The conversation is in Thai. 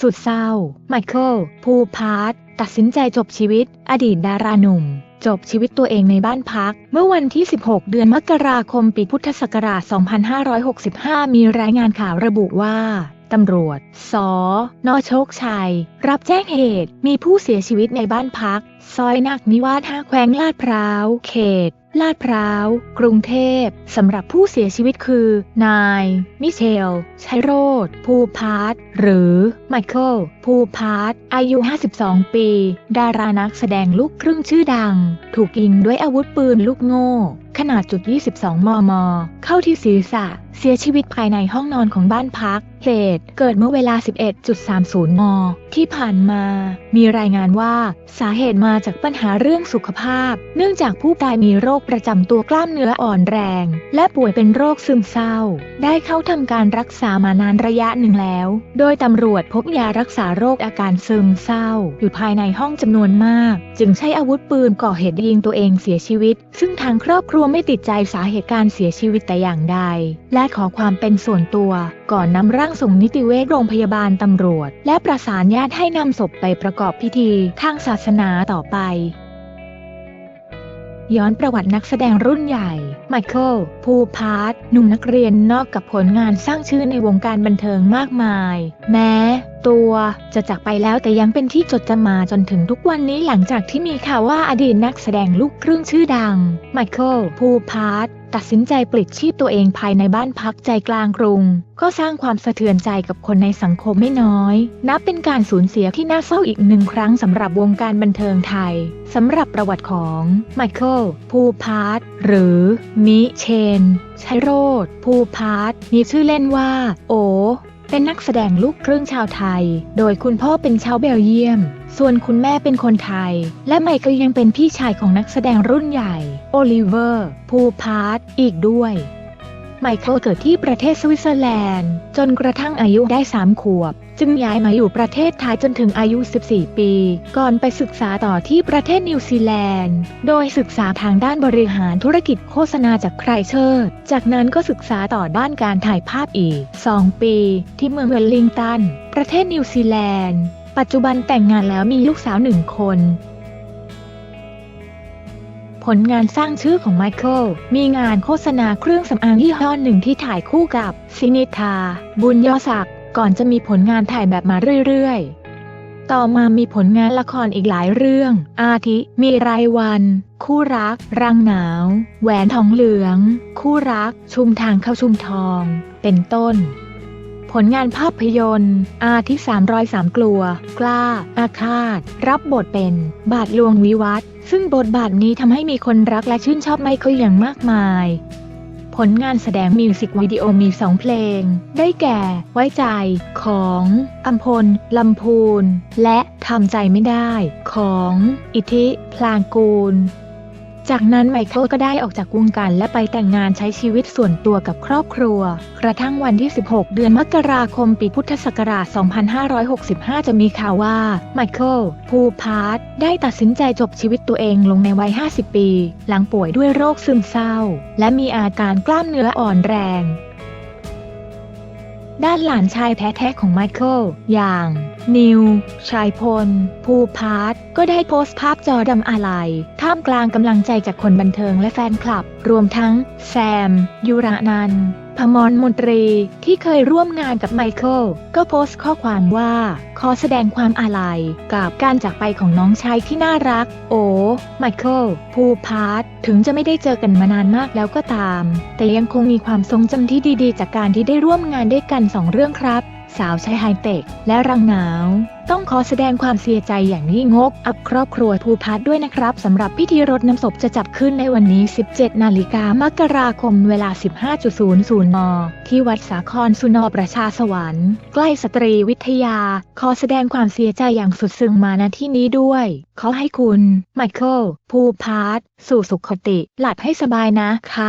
สุดเศร้า ไมเคิล ภูพาร์ตตัดสินใจจบชีวิต อดีตดาราหนุ่ม จบชีวิตตัวเองในบ้านพัก เมื่อวันที่ 16 เดือนมกราคมปีพุทธศักราช 2565 มีรายงานข่าวระบุว่า ตำรวจสนโชคชัย รับแจ้งเหตุ มีผู้เสียชีวิตในบ้านพัก ซอยนักนิวาสห้าแขวงลาดพร้าว เขต ลาดพร้าว กรุงเทพ สำหรับผู้เสียชีวิตคือ นาย มิเชล ชัยโรธภูพาร์ตหรือไมเคิลภูพาร์ตอายุ 52 ปี ดารานักแสดงลูกครึ่งชื่อดัง ถูกยิงด้วยอาวุธปืนลูกโม่ขนาดจุด 22 มม เข้าที่ศีรษะ เสียชีวิตภายในห้องนอนของบ้านพัก เหตุเกิดเมื่อเวลา 11.30มที่ผ่านมา มีรายงานว่าสาเหตุมาจากปัญหาเรื่องสุขภาพ เนื่องจากผู้ตายมีโรคประจำตัวกล้ามเนื้ออ่อนแรง และป่วยเป็นโรคซึมเศร้า ได้เข้าทำการรักษามานานระยะหนึ่งแล้ว โดยตำรวจพบยารักษาโรคอาการซึมเศร้า อยู่ภายในห้องจำนวนมาก จึงใช้อาวุธปืนก่อเหตุยิงตัวเองเสียชีวิต ซึ่งทางครอบครัวไม่ติดใจสาเหตุการเสียชีวิตแต่อย่างใด และขอความเป็นส่วนตัว ก่อนนำร่างส่งนิติเวชโรงพยาบาลตำรวจ และประสานญาติให้นำศพไปประกอบพิธีทางศาสนาต่อไป ย้อนประวัตินักแสดงรุ่นใหญ่ ไมเคิลภูพาร์ตหนุ่มนักเรียนนอกกับผลงานสร้างชื่อในวงการบันเทิงมากมาย แม้ตัวจะจากไปแล้วแต่ยังเป็นที่จดจำมาจนถึงทุกวันนี้หลังจากที่มีข่าวว่าอดีตนักแสดงลูกครึ่งชื่อดัง ไมเคิลภูพาร์ตตัดสินใจปลิดชีพตัวเองภายในบ้านพักใจกลางกรุง ก็สร้างความสะเทือนใจกับคนในสังคมไม่น้อย นับเป็นการสูญเสียที่น่าเศร้าอีกหนึ่งครั้งสำหรับวงการบันเทิงไทยสำหรับประวัติของไมเคิลภูพาร์ตหรือ มิเชนชัยโรธภูพาร์ตมีชื่อเล่นว่า โอ เป็นนักแสดงลูกครึ่งชาวไทย โดยคุณพ่อเป็นชาวเบลเยียม ส่วนคุณแม่เป็นคนไทย และไมเคิลยังเป็นพี่ชายของนักแสดงรุ่นใหญ่ โอลิเวอร์ ภูพาร์ตอีกด้วยไมเคิลเกิดที่ประเทศสวิตเซอร์แลนด์ จนกระทั่งอายุได้ 3 ขวบ จึงย้ายมาอยู่ประเทศไทยจนถึงอายุ 14 ปี ก่อนไปศึกษาต่อที่ประเทศนิวซีแลนด์ โดยศึกษาทางด้านบริหารธุรกิจโฆษณาจากไครเชิร์จากนั้นก็ศึกษาต่อด้านการถ่ายภาพอีก 2 ปี ที่เมืองเวลลิงตัน ประเทศนิวซีแลนด์ ปัจจุบันแต่งงานแล้วมีลูกสาวหนึ่งคนผลงานสร้างชื่อของไมเคิล มีงานโฆษณาเครื่องสำอางยี่ห้อหนึ่งที่ถ่ายคู่กับซินิธา บุญยศักดิ์ ก่อนจะมีผลงานถ่ายแบบมาเรื่อยๆ ต่อมามีผลงานละครอีกหลายเรื่อง อาทิ มีรายวัน คู่รัก รังหนาว แหวนทองเหลือง คู่รัก ชุมทางเข้าชุมทอง เป็นต้น ผลงานภาพยนตร์ อาทิสามรอยสามกลัว กล้า อาฆาต รับบทเป็น บาทหลวงวิวัฒน์ซึ่งบทบาทนี้ทำให้มีคนรักและชื่นชอบไมเคิลอย่างมากมาย ผลงานแสดงมิวสิกวิดีโอมีสองเพลง ได้แก่ ไว้ใจ ของอัมพล ลำพูน และทำใจไม่ได้ ของ อิทธิ พลางกูล จากนั้นไมเคิลก็ได้ออกจากวงการและไปแต่งงานใช้ชีวิตส่วนตัวกับครอบครัว กระทั่งวันที่ 16 เดือนมกราคมปีพุทธศักราช 2565 จะมีข่าวว่าไมเคิลภูพาร์ตได้ตัดสินใจจบชีวิตตัวเองลงในวัย 50 ปี หลังป่วยด้วยโรคซึมเศร้า และมีอาการกล้ามเนื้ออ่อนแรง ด้านหลานชายแท้ๆของไมเคิล อย่าง นิว ชายพล ภูพาร์ตก็ได้โพสต์ภาพจอดำอาลัย ท่ามกลางกำลังใจจากคนบันเทิงและแฟนคลับ รวมทั้ง แซม ยุระนัน พมรมนตรีที่เคยร่วมงานกับไมเคิลก็โพสต์ข้อความว่า ขอแสดงความอาลัยกับการจากไปของน้องชายที่น่ารัก โอ้ไมเคิลภูพาร์ทถึงจะไม่ได้เจอกันมานานมากแล้วก็ตาม แต่ยังคงมีความทรงจำที่ดีๆ จากการที่ได้ร่วมงานด้วยกันสองเรื่องครับ สาวใช้ไฮเทคและรังหนาว ต้องขอแสดงความเสียใจอย่างยิ่งงก อับครอบครัวภูพัฒด้วยนะครับสำหรับพิธีรดน้ำศพจะจัดขึ้นในวันนี้ 17 นาฬิกามกราคมเวลา 15.00 น ที่วัดสาครสุนอประชาสวรรค์ ใกล้สตรีวิทยา ขอแสดงความเสียใจอย่างสุดซึ้งมาณที่นี้ด้วย ขอให้คุณ ไมเคิลภูพาร์ตสู่สุขติ หลับให้สบายนะคะ